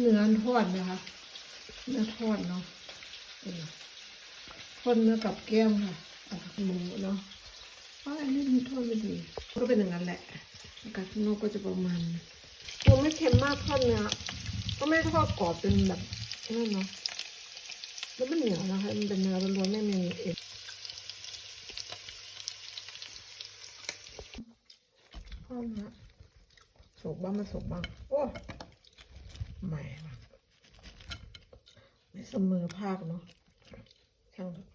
เนื้อทอดนะคะเนื้อทอดเนาะทอดเนื้อกับแก้มค่ะอาหมูเนาะเพราะอันนี้มันทอดไม่ดี ก็เป็นอย่างนั้นแหละอากาศข้างนอกก็จะประมาณคงไม่เค็มมากทอดเนื้อก็ไม่ทอดกรอบเป็นแบบนั่นเนาะแล้วมันเหนียวนะคะมันเป็นเนื้อล้วนๆไม่มีเอ็นทอดนะสุกบ้างไม่สุกบ้างโอ้ใหม่ว่ะ ไม่ เสมอภาคเนาะช่างเถอะ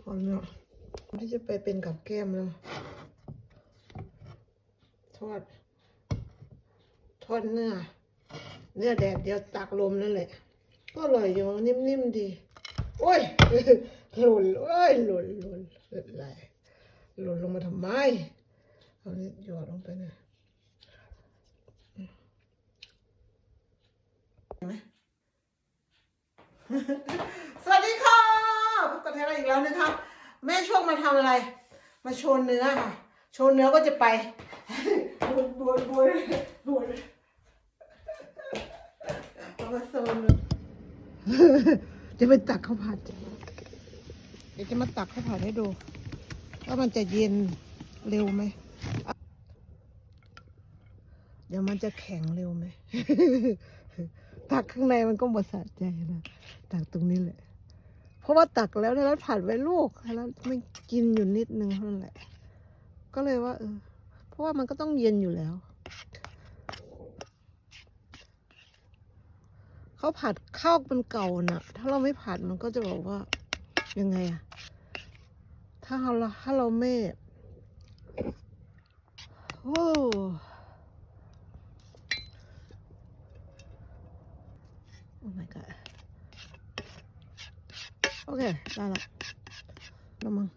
พอเนาะที่จะไปเป็นกับแก้มแล้วทอด ทอดเนื้อ เนื้อแดดเดียวตากลมนั่นแหละ ก็อร่อยอยู่นิ่มๆดี โอ้ย หล่นโอ้ย หล่นหล่นหล่นอะไรหล่นลงมาทำไม เอานี่หยอดลงไปนะเห็นไหมสวัสดีค่ะพบกับเทยอีกแล้วนะคะแม่ช่วงมาทำอะไร มาโชว์เนื้อค่ะ โชว์เนื้อก็จะไปบวนบวนบวนบวนเอามาโซนเลยจะไปตักข้าวผัดเดี๋ยวจะมาตักข้าวผัดให้ดูว่ามันจะเย็นเร็วไหม เดี๋ยวมันจะแข็งเร็วไหม ตักข้างในมันก็หมดสะใจนะตักตรงนี้แหละ เพราะว่าตักแล้วเนี่ยแล้วผัดไว้ลูกแล้วไม่กินอยู่นิดนึงเท่านั้นแหละ ก็เลยว่า เออ เพราะว่ามันก็ต้องเย็นอยู่แล้ว เขาผัดข้าวมันเก่าน่ะ ถ้าเราไม่ผัดมันก็จะบอกว่ายังไงอะถ้าเราถ้าเราไม่ โอ้โอ้ my god โอเค ได้ละน้ำมัง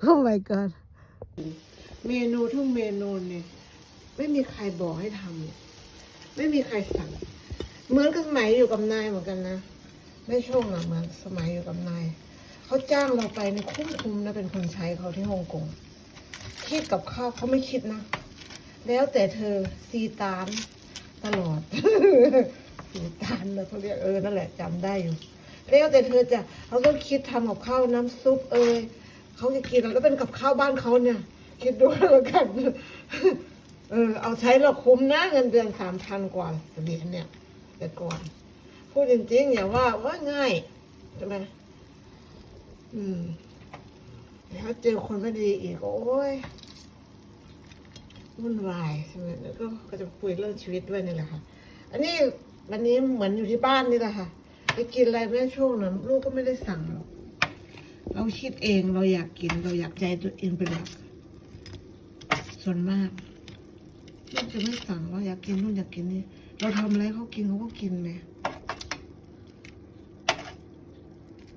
โอ้ my god เมนูทุกเมนูเนี่ย ไม่มีใครบอกให้ทำเนี่ย ไม่มีใครสั่ง เหมือนกับสมัยอยู่กับนายเหมือนกันนะ ไม่ช่วงอะเหมือนสมัยอยู่กับนาย เขาจ้างเราไปในคุ้มคุ้มนะเป็นคนใช้เขาที่ฮ่องกง คิดกับข้าวเขาไม่คิดนะ แล้วแต่เธอซีตานตลอดซีตานเลยเขาเรียกเออนั่นแหละจำได้อยู่ แล้วแต่เธอจะเขาต้องคิดทำกับข้าวน้ำซุปเอยเขาจะกินแล้วเป็นกับข้าวบ้านเขาเนี่ย คิดดูแล้วกันเออเอาใช้เราคุ้มนะเงินเดือนสามพันกว่าเหรียญเนี่ยแต่ก่อน พูดจริงๆอย่าว่าว่าง่ายใช่ไหมอืม แล้วเจอคนไม่ดีอีกโอ้ยวุ่นวายใช่ไหมแล้วก็ก็จะคุยเรื่องชีวิตด้วยนี่แหละค่ะ อันนี้วันนี้เหมือนอยู่ที่บ้านนี่แหละค่ะไปกินอะไรแม่ช่วงนั้นลูกก็ไม่ได้สั่งหรอกเราคิดเองเราอยากกินเราอยากใจตัวเองเป็นหลักส่วนมากลูกจะไม่สั่งว่าอยากกินนู่นอยากกินนี่เราทำอะไรเขากินเขาก็กินไหม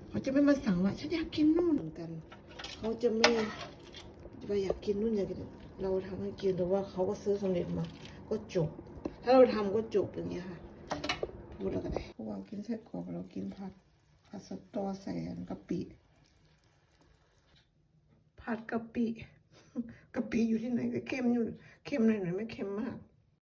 เขาจะไม่มาสั่งว่าฉันอยากกินนู่นเหมือนกัน เขาจะไม่ว่าอยากกินนู่นอยากกินนี่เราทำให้กินหรือว่าเขาก็ซื้อสำเร็จมา ก็จบ ถ้าเราทำก็จบอย่างเงี้ยค่ะพูดแล้วก็ได้ระหว่างกินไส้กรอกเรากินผัดผัดสตอใส่กะปิผัดกะปิกะปิอยู่ที่ไหนก็เค็มอยู่เค็มหน่อยหน่อยไม่เค็มมาก